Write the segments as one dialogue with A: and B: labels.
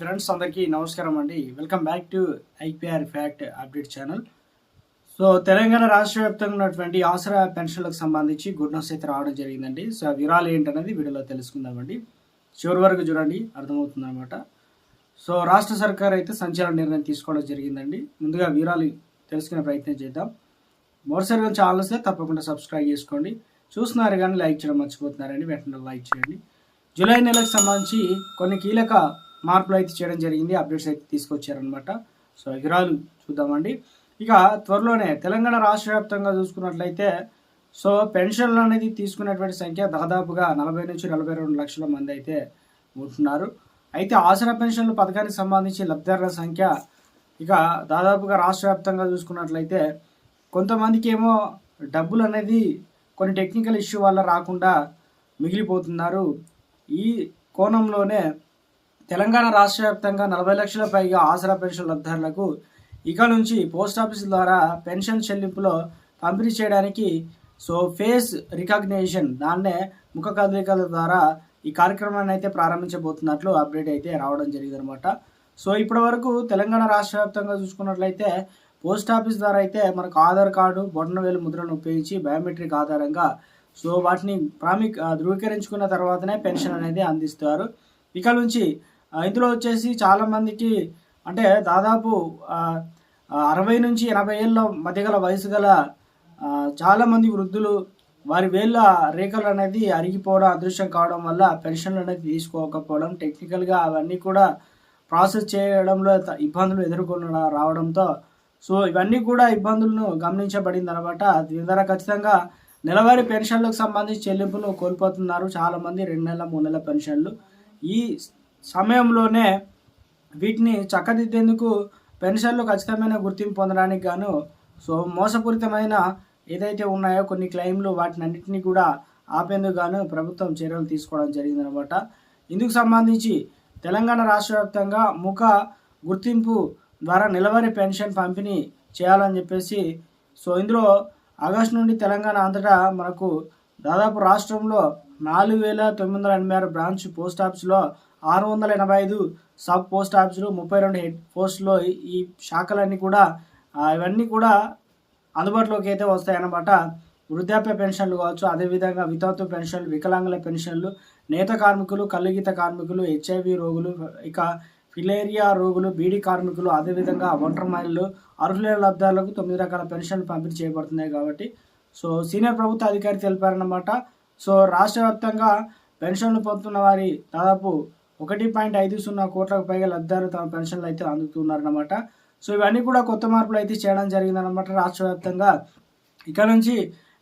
A: Friends అందరికీ నమస్కారం అండి. Welcome back to IPR fact update channel. So Telangana రాష్ట్ర వ్యాప్తంగా ఉన్నటువంటి ఆసరా పెన్షన్లకు సంబంధించి గుడ్ న్యూస్ అయితే రావడం జరిగిందండి. సో ఆ వివరాలు ఏంటనేది వీడియోలో తెలుసుకుందామండి. చివరి వరకు చూడండి అర్థమవుతుంది అనమాట సో రాష్ట్ర సర్కార్ అయితే సంచలన నిర్ణయం తీసుకోవడం జరిగిందండి. ముందుగా వివరాలు తెలుసుకునే ప్రయత్నం చేద్దాం. మరోసారిగా ఛానల్ వస్తే తప్పకుండా సబ్స్క్రైబ్ చేసుకోండి. చూస్తున్నారు కానీ లైక్ చేయడం మర్చిపోతున్నారండి వెంటనే లైక్ చేయండి. జూలై నెలకు సంబంధించి కొన్ని కీలక మార్పులు అయితే చేయడం జరిగింది అప్డేట్స్ అయితే తీసుకొచ్చారనమాట సో వివరాలు చూద్దామండి. ఇక త్వరలోనే తెలంగాణ రాష్ట్ర వ్యాప్తంగా చూసుకున్నట్లయితే సో పెన్షన్లు అనేది తీసుకునేటువంటి సంఖ్య దాదాపుగా నలభై నుంచి నలభై రెండు లక్షల మంది అయితే ఉంటున్నారు. అయితే ఆసరా పెన్షన్లు పథకానికి సంబంధించి లబ్ధిదారుల సంఖ్య ఇక దాదాపుగా రాష్ట్ర వ్యాప్తంగా చూసుకున్నట్లయితే కొంతమందికి ఏమో డబ్బులు అనేది కొన్ని టెక్నికల్ ఇష్యూ వల్ల రాకుండా మిగిలిపోతున్నారు. ఈ కోణంలోనే తెలంగాణ రాష్ట్ర వ్యాప్తంగా నలభై లక్షల పైగా ఆసరా పెన్షన్ లబ్ధారులకు ఇక నుంచి పోస్ట్ ఆఫీస్ ద్వారా పెన్షన్ చెల్లింపులో పంపిణీ చేయడానికి సో ఫేస్ రికగ్నేషన్ దాన్నే ముఖ కదలికల ద్వారా ఈ కార్యక్రమాన్ని అయితే ప్రారంభించబోతున్నట్లు అప్డేట్ అయితే రావడం జరిగిందనమాట సో ఇప్పటి వరకు తెలంగాణ రాష్ట్ర వ్యాప్తంగా చూసుకున్నట్లయితే పోస్ట్ ఆఫీస్ ద్వారా అయితే మనకు ఆధార్ కార్డు బొట్టనవేలు ముద్రను ఉపయోగించి బయోమెట్రిక్ ఆధారంగా సో వాటిని ప్రామి ధృవీకరించుకున్న తర్వాతనే పెన్షన్ అనేది అందిస్తారు. ఇక నుంచి ఇందులో వచ్చేసి చాలా మందికి అంటే దాదాపు అరవై నుంచి ఎనభై ఏళ్ళ మధ్య గల వయసు గల చాలామంది వృద్ధులు వారి వేళ్ళ రేఖలు అనేది అరిగిపోవడం అదృశ్యం కావడం వల్ల పెన్షన్లు అనేది తీసుకోకపోవడం టెక్నికల్గా అవన్నీ కూడా ప్రాసెస్ చేయడంలో ఇబ్బందులు ఎదుర్కొన రావడంతో సో ఇవన్నీ కూడా ఇబ్బందులను గమనించబడింది అనమాట దీని ద్వారా ఖచ్చితంగా నెలవారీ పెన్షన్లకు సంబంధించి చెల్లింపులు కోల్పోతున్నారు చాలామంది రెండు నెలల మూడు నెలల పెన్షన్లు. ఈ సమయంలోనే వీటిని చక్కదిద్దేందుకు పెన్షన్లు ఖచ్చితమైన గుర్తింపు పొందడానికి గాను సో మోసపూరితమైన ఏదైతే ఉన్నాయో కొన్ని క్లెయిమ్లు వాటిని అన్నింటినీ కూడా ఆపేందుకు గాను ప్రభుత్వం చర్యలు తీసుకోవడం జరిగిందనమాట. ఇందుకు సంబంధించి తెలంగాణ రాష్ట్ర వ్యాప్తంగా ముఖ గుర్తింపు ద్వారా నెలవారీ పెన్షన్ పంపిణీ చేయాలని చెప్పేసి సో ఇందులో ఆగస్టు నుండి తెలంగాణ అంతటా మనకు దాదాపు రాష్ట్రంలో నాలుగు వేల తొమ్మిది వందల ఎనభై ఆరు బ్రాంచ్ పోస్ట్ ఆఫీస్లో ఆరు వందల ఎనభై ఐదు సబ్ పోస్ట్ ఆఫీసులు ముప్పై రెండు హెడ్ పోస్టులో ఈ- శాఖలన్నీ కూడా ఇవన్నీ కూడా అందుబాటులోకి అయితే వస్తాయన్నమాట. వృద్ధాప్య పెన్షన్లు కావచ్చు అదేవిధంగా వితంతు పెన్షన్లు వికలాంగుల పెన్షన్లు నేత కార్మికులు కల్లుగీత కార్మికులు హెచ్ఐవి రోగులు ఇక ఫిలేరియా రోగులు బీడీ కార్మికులు అదేవిధంగా ఒంటరి మహిళలు అర్హులైన లబ్ధాలకు తొమ్మిది రకాల పెన్షన్లు పంపిణీ చేయబడుతున్నాయి కాబట్టి సో సీనియర్ ప్రభుత్వ అధికారి తెలిపారన్నమాట. సో రాష్ట్ర వ్యాప్తంగా పెన్షన్లు పొందుతున్న వారి దాదాపు ఒకటి పాయింట్ ఐదు సున్నా కోట్లకు పైగా లబ్ధిదారులు తమ పెన్షన్లు అయితే అందుతున్నారనమాట సో ఇవన్నీ కూడా కొత్త మార్పులు అయితే చేయడం జరిగిందనమాట రాష్ట్ర వ్యాప్తంగా. ఇక నుంచి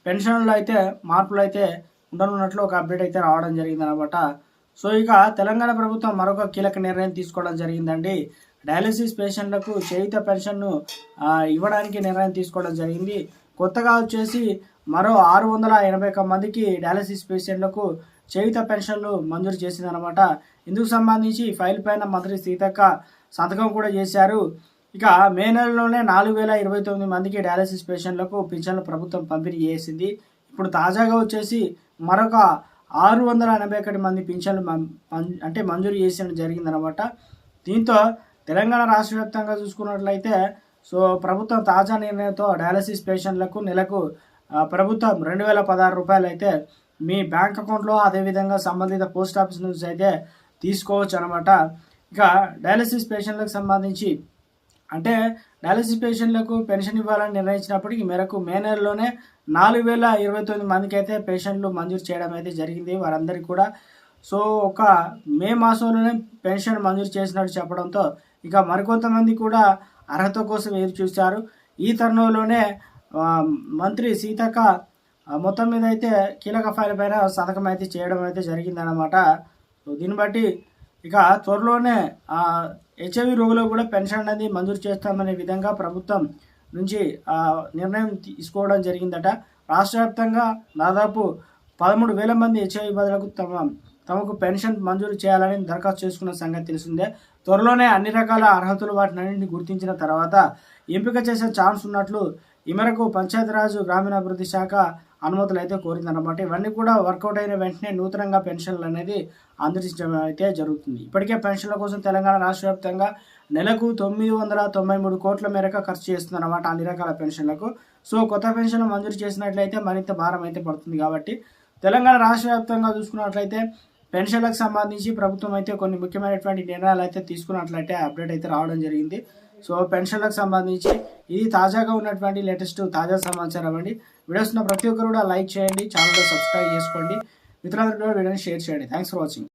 A: పెన్షన్లు అయితే మార్పులు అయితే ఉండనున్నట్లు ఒక అప్డేట్ అయితే రావడం జరిగిందనమాట సో ఇక తెలంగాణ ప్రభుత్వం మరొక కీలక నిర్ణయం తీసుకోవడం జరిగిందండి. డయాలసిస్ పేషెంట్లకు చేయుత పెన్షన్ను ఇవ్వడానికి నిర్ణయం తీసుకోవడం జరిగింది. కొత్తగా వచ్చేసి మరో ఆరు వందల ఎనభై ఒక్క మందికి డయాలసిస్ పేషెంట్లకు చేయుత పెన్షన్లు మంజూరు చేసిందనమాట ఇందుకు సంబంధించి ఫైల్ పైన మంత్రి సీతక్క సంతకం కూడా చేశారు. ఇక మే నెలలోనే నాలుగు వేల ఇరవై తొమ్మిది మందికి డయాలసిస్ పేషెంట్లకు పింఛన్లు ప్రభుత్వం పంపిణీ చేసింది. ఇప్పుడు తాజాగా వచ్చేసి మరొక ఆరు వందల ఎనభై ఒకటి మంది పింఛన్లు మం- అంటే మంజూరు చేసిన జరిగిందనమాట దీంతో తెలంగాణ రాష్ట్ర వ్యాప్తంగా చూసుకున్నట్లయితే సో ప్రభుత్వం తాజా నిర్ణయంతో డయాలసిస్ పేషెంట్లకు నెలకు ప్రభుత్వం రెండు వేల పదహారు రూపాయలు అయితే మీ బ్యాంక్ అకౌంట్లో అదేవిధంగా సంబంధిత పోస్ట్ ఆఫీస్ నుంచి అయితే తీసుకోవచ్చు అనమాట ఇక డయాలసిస్ పేషెంట్లకు సంబంధించి అంటే డయాలసిస్ పేషెంట్లకు పెన్షన్ ఇవ్వాలని నిర్ణయించినప్పటికీ మేరకు మే నెలలోనే నాలుగు వేల ఇరవై తొమ్మిది మందికి అయితే పేషెంట్లు మంజూరు చేయడం అయితే జరిగింది వారందరికీ కూడా. సో ఒక మే మాసంలోనే పెన్షన్ మంజూరు చేసినట్టు చెప్పడంతో ఇక మరికొంతమంది కూడా అర్హత కోసం ఎదురు చూశారు ఈ తరుణంలోనే మంత్రి సీతక్క మొత్తం మీద అయితే కీలక ఫైల్ పైన సంతకం అయితే చేయడం అయితే జరిగిందనమాట దీన్ని బట్టి ఇక త్వరలోనే హెచ్ఐవి రోగులకు కూడా పెన్షన్ అనేది మంజూరు చేస్తామనే విధంగా ప్రభుత్వం నుంచి నిర్ణయం తీసుకోవడం జరిగిందట. రాష్ట్ర వ్యాప్తంగా దాదాపు పదమూడు వేల మంది హెచ్ఐవి బదులకు తమ తమకు పెన్షన్ మంజూరు చేయాలని దరఖాస్తు చేసుకున్న సంగతి తెలిసిందే. త్వరలోనే అన్ని రకాల అర్హతలు వాటినన్నింటినీ గుర్తించిన తర్వాత ఎంపిక చేసే ఛాన్స్ ఉన్నట్లు ఈ మేరకు పంచాయతీరాజ్ గ్రామీణాభివృద్ధి శాఖ అనుమతులు అయితే కోరిందన్నమాట. ఇవన్నీ కూడా వర్కౌట్ అయిన వెంటనే నూతనంగా పెన్షన్లు అనేది అందించడం అయితే జరుగుతుంది. ఇప్పటికే పెన్షన్ల కోసం తెలంగాణ రాష్ట్ర వ్యాప్తంగా నెలకు తొమ్మిది వందల తొంభై మూడు కోట్ల మేరకు ఖర్చు చేస్తుందన్నమాట అన్ని రకాల పెన్షన్లకు. సో కొత్త పెన్షన్లు మంజూరు చేసినట్లయితే మరింత భారం అయితే పడుతుంది కాబట్టి. తెలంగాణ రాష్ట్ర వ్యాప్తంగా చూసుకున్నట్లయితే పెన్షన్లకు సంబంధించి ప్రభుత్వం అయితే కొన్ని ముఖ్యమైనటువంటి నిర్ణయాలు అయితే తీసుకున్నట్లయితే అప్డేట్ అయితే రావడం జరిగింది. సో పెన్షన్లకు సంబంధించి ఇది తాజాగా ఉన్నటువంటి లేటెస్ట్ తాజా సమాచారం అండి. వీడియోస్ ఉన్న ప్రతి ఒక్కరు కూడా లైక్ చేయండి ఛానల్ సబ్స్క్రైబ్ చేసుకోండి. మిత్రులందరూ కూడా వీడియోని షేర్ చేయండి. Thanks for watching